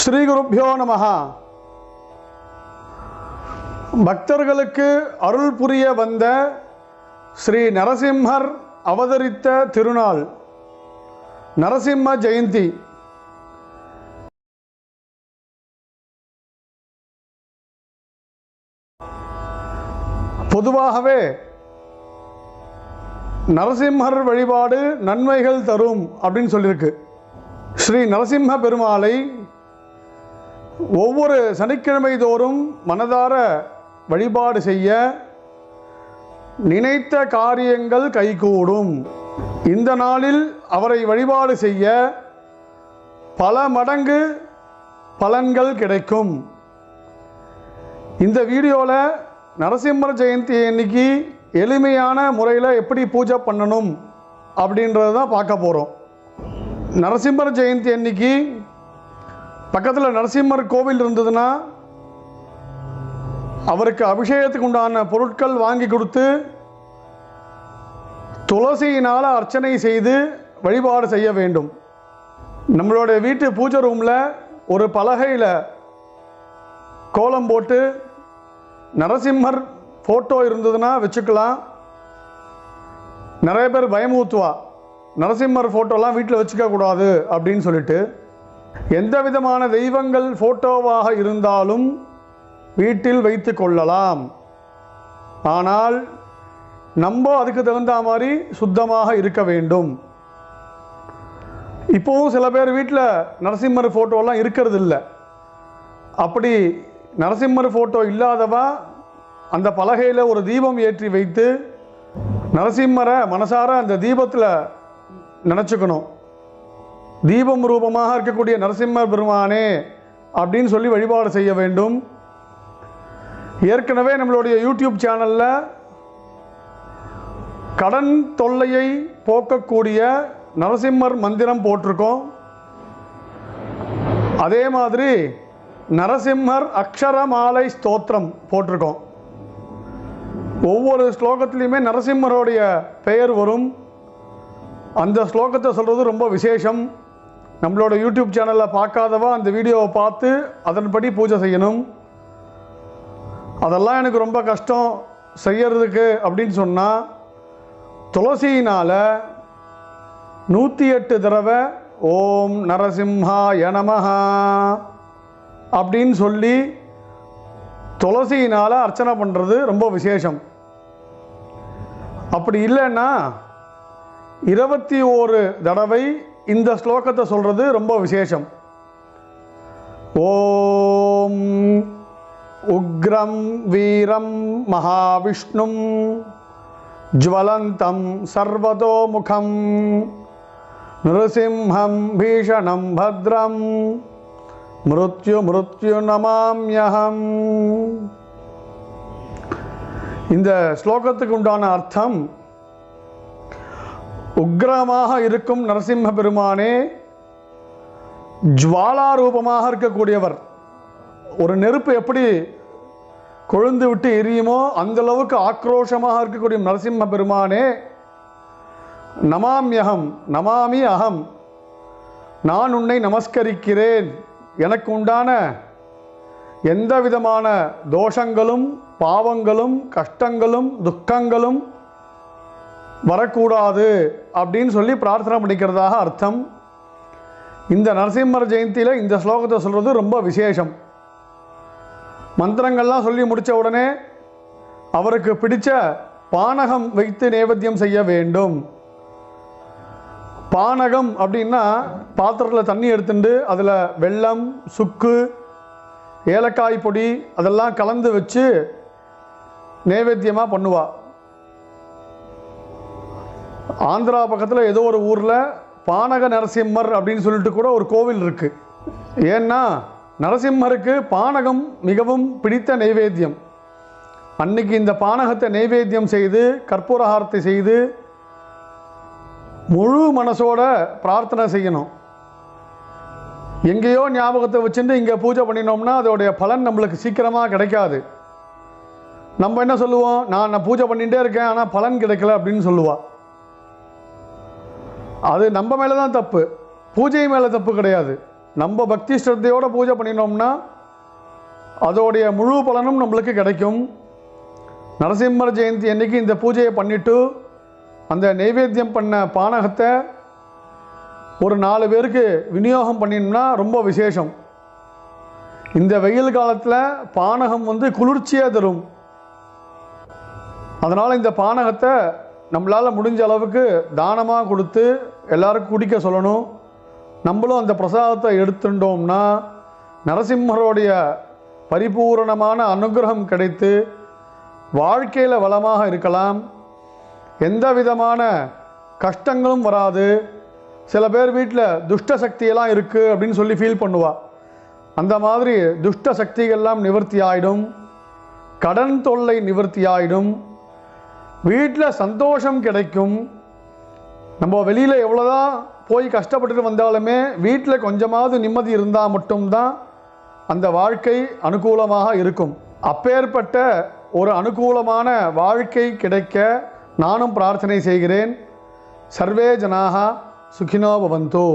ஸ்ரீ குருப்பியோ நமகா பக்தர்களுக்கு அருள் புரிய வந்த ஸ்ரீ நரசிம்மர் அவதரித்த திருநாள் நரசிம்ம ஜெயந்தி. பொதுவாகவே நரசிம்மர் வழிபாடு நன்மைகள் தரும் அப்படின்னு சொல்லியிருக்கு. ஸ்ரீ நரசிம்ம பெருமாளை ஒவ்வொரு சனிக்கிழமை தோறும் மனதார வழிபாடு செய்ய நினைத்த காரியங்கள் கைகூடும். இந்த நாளில் அவரை வழிபாடு செய்ய பல மடங்கு பலன்கள் கிடைக்கும். இந்த வீடியோவில் நரசிம்மர் ஜெயந்தி அன்னைக்கு எளிமையான முறையில் எப்படி பூஜை பண்ணணும் அப்படின்றத தான் பார்க்க போகிறோம் நரசிம்மர் ஜெயந்தி அன்னைக்கு பக்கத்தில் நரசிம்மர் கோவில் இருந்ததுன்னா அவருக்கு அபிஷேகத்துக்கு உண்டான பொருட்கள் வாங்கி கொடுத்து துளசியினால் அர்ச்சனை செய்து வழிபாடு செய்ய வேண்டும். நம்மளுடைய வீட்டு பூஜை ரூமில் ஒரு பலகையில் கோலம் போட்டு நரசிம்மர் ஃபோட்டோ இருந்ததுன்னா வச்சுக்கலாம். நிறைய பேர் பயமூத்துவா நரசிம்மர் ஃபோட்டோலாம் வீட்டில் வச்சுக்க கூடாது அப்படின்னு சொல்லிட்டு எந்த விதமான தெய்வங்கள் ஃபோட்டோவாக இருந்தாலும் வீட்டில் வைத்து கொள்ளலாம். ஆனால் நம்ம அதுக்கு தகுந்த மாதிரி சுத்தமாக இருக்க வேண்டும். இப்போவும் சில பேர் வீட்டில் நரசிம்மர் ஃபோட்டோலாம் இருக்கிறது இல்லை அப்படி நரசிம்மர் ஃபோட்டோ இல்லாதவா அந்த பலகையில் ஒரு தீபம் ஏற்றி வைத்து நரசிம்மரை மனசார அந்த தீபத்தில் நினச்சிக்கணும். தீபம் ரூபமாக இருக்கக்கூடிய நரசிம்மர் பெருமானே அப்படின்னு சொல்லி வழிபாடு செய்ய வேண்டும். ஏற்கனவே நம்மளுடைய யூடியூப் சேனலில் கடன் தொல்லையை போக்கக்கூடிய நரசிம்மர் மந்திரம் போட்டிருக்கோம். அதே மாதிரி நரசிம்மர் அக்ஷரமாலை ஸ்தோத்திரம் போட்டிருக்கோம். ஒவ்வொரு ஸ்லோகத்துலேயுமே நரசிம்மருடைய பெயர் வரும். அந்த ஸ்லோகத்தை சொல்கிறது ரொம்ப விசேஷம். நம்மளோட யூடியூப் சேனலில் பார்க்காதவா அந்த வீடியோவை பார்த்து அதன்படி பூஜை செய்யணும். அதெல்லாம் எனக்கு ரொம்ப கஷ்டம் செய்யறதுக்கு அப்படின்னு சொன்னால் துளசியினால் நூற்றி எட்டு தடவை ஓம் நரசிம்ஹா எனமஹா அப்படின்னு சொல்லி துளசியினால் அர்ச்சனை பண்ணுறது ரொம்ப விசேஷம். அப்படி இல்லைன்னா இருபத்தி ஓரு தடவை இந்த ஸ்லோகத்தை சொல்கிறது ரொம்ப விசேஷம். ஓம் உக்ரம் வீரம் மகாவிஷ்ணும் ஜுவலந்தம் சர்வதோமுகம் நிருசிம்ஹம் பீஷணம் பத்ரம் மிருத்யு மிருத்யு நமாம்யகம் இந்த ஸ்லோகத்துக்கு உண்டான அர்த்தம் உக்ரமாக இருக்கும் நரசிம்ம பெருமானே ஜுவாலா ரூபமாக இருக்கக்கூடியவர் ஒரு நெருப்பு எப்படி கொழுந்து விட்டு எரியுமோ அந்த அளவுக்கு ஆக்ரோஷமாக இருக்கக்கூடிய நரசிம்ம பெருமானே நமாம்யகம் நமாமி அகம் நான் உன்னை நமஸ்கரிக்கிறேன். எனக்கு உண்டான எந்த விதமான தோஷங்களும் பாவங்களும் கஷ்டங்களும் துக்கங்களும் வரக்கூடாது அப்படின்னு சொல்லி பிரார்த்தனை பண்ணிக்கிறதாக அர்த்தம். இந்த நரசிம்மர் ஜெயந்தியில் இந்த ஸ்லோகத்தை சொல்கிறது ரொம்ப விசேஷம். மந்திரங்கள்லாம் சொல்லி முடித்த உடனே அவருக்கு பிடித்த பானகம் வைத்து நைவேத்தியம் செய்ய வேண்டும். பானகம் அப்படின்னா பாத்திரத்தில் தண்ணி எடுத்துட்டு அதில் வெள்ளம் சுக்கு ஏலக்காய் பொடி அதெல்லாம் கலந்து வச்சு நைவேத்தியமாக பண்ணுவாள் ஆந்திரா பக்கத்தில் ஏதோ ஒரு ஊரில் பானக நரசிம்மர் அப்படின்னு சொல்லிட்டு கூட ஒரு கோவில் இருக்குது ஏன்னா நரசிம்மருக்கு பானகம் மிகவும் பிடித்த நைவேத்தியம். அன்னைக்கு இந்த பானகத்தை நைவேத்தியம் செய்து கற்பூரஹாரத்தை செய்து முழு மனசோட பிரார்த்தனை செய்யணும். எங்கேயோ ஞாபகத்தை வச்சுட்டு இங்கே பூஜை பண்ணினோம்னா அதோடைய பலன் நம்மளுக்கு சீக்கிரமாக கிடைக்காது. நம்ம என்ன சொல்லுவோம்? நான் நான் பூஜை பண்ணிகிட்டே இருக்கேன் ஆனால் பலன் கிடைக்கல அப்படின்னு சொல்லுவாள் அது நம்ம மேலே தான் தப்பு. பூஜை மேலே தப்பு கிடையாது. நம்ம பக்தி ஸ்ரத்தையோடு பூஜை பண்ணினோம்னா அதோடைய முழு பலனும் நம்மளுக்கு கிடைக்கும். நரசிம்மர் ஜெயந்தி அன்னைக்கு இந்த பூஜையை பண்ணிவிட்டு அந்த நைவேத்தியம் பண்ண பானகத்தை ஒரு நாலு பேருக்கு விநியோகம் பண்ணினோம்னா ரொம்ப விசேஷம். இந்த வெயில் காலத்தில் பானகம் வந்து குளிர்ச்சியாக தரும். அதனால் இந்த பானகத்தை நம்மளால் முடிஞ்ச அளவுக்கு தானமாக கொடுத்து எல்லாருக்கும் குடிக்க சொல்லணும். நம்மளும் அந்த பிரசாதத்தை எடுத்துட்டோம்னா நரசிம்மருடைய பரிபூரணமான அனுகிரகம் கிடைத்து வாழ்க்கையில் வளமாக இருக்கலாம். எந்த விதமான கஷ்டங்களும் வராது. சில பேர் வீட்டில் துஷ்ட சக்தியெல்லாம் இருக்குது அப்படின்னு சொல்லி ஃபீல் பண்ணுவா. அந்த மாதிரி துஷ்ட சக்திகள்லாம் நிவர்த்தி ஆகிடும் கடன் தொல்லை நிவர்த்தி ஆயிடும். வீட்டில் சந்தோஷம் கிடைக்கும். நம்ம வெளியில் எவ்வளோதான் போய் கஷ்டப்பட்டுட்டு வந்தாலுமே வீட்டில் கொஞ்சமாவது நிம்மதி இருந்தால் மட்டும்தான் அந்த வாழ்க்கை அனுகூலமாக இருக்கும். அப்பேற்பட்ட ஒரு அனுகூலமான வாழ்க்கை கிடைக்க நானும் பிரார்த்தனை செய்கிறேன். சர்வே ஜனாக சுகினோ பவந்தோ.